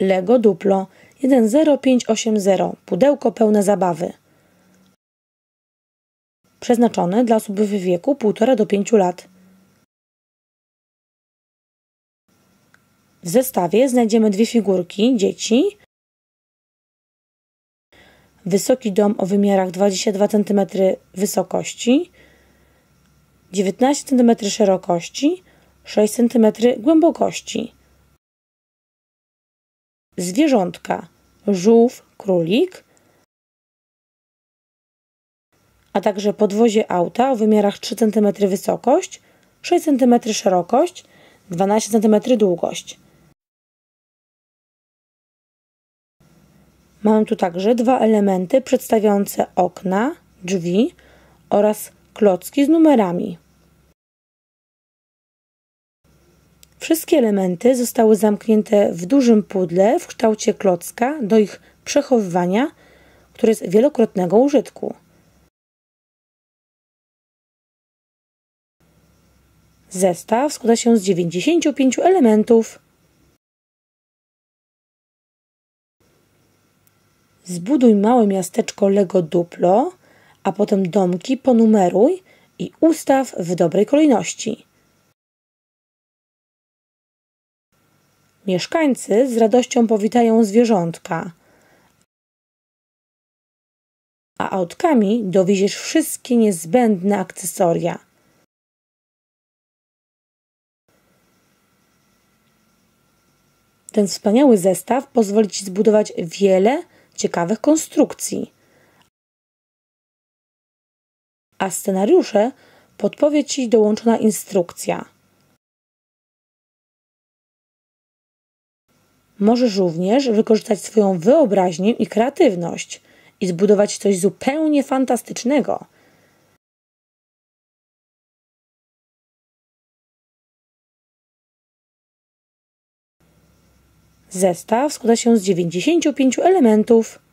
Lego Duplo 10580 pudełko pełne zabawy. Przeznaczone dla osób w wieku 1,5 do 5 lat. W zestawie znajdziemy dwie figurki dzieci. Wysoki dom o wymiarach 22 cm wysokości, 19 cm szerokości, 6 cm głębokości. Zwierzątka: żółw, królik, a także podwozie auta o wymiarach 3 cm wysokość, 6 cm szerokość, 12 cm długość. Mamy tu także dwa elementy przedstawiające okna, drzwi oraz klocki z numerami. Wszystkie elementy zostały zamknięte w dużym pudle w kształcie klocka do ich przechowywania, które jest wielokrotnego użytku. Zestaw składa się z 95 elementów. Zbuduj małe miasteczko Lego Duplo, a potem domki ponumeruj i ustaw w dobrej kolejności. Mieszkańcy z radością powitają zwierzątka, a autkami dowieziesz wszystkie niezbędne akcesoria. Ten wspaniały zestaw pozwoli Ci zbudować wiele ciekawych konstrukcji. A scenariusze podpowie Ci dołączona instrukcja. Możesz również wykorzystać swoją wyobraźnię i kreatywność i zbudować coś zupełnie fantastycznego. Zestaw składa się z 95 elementów.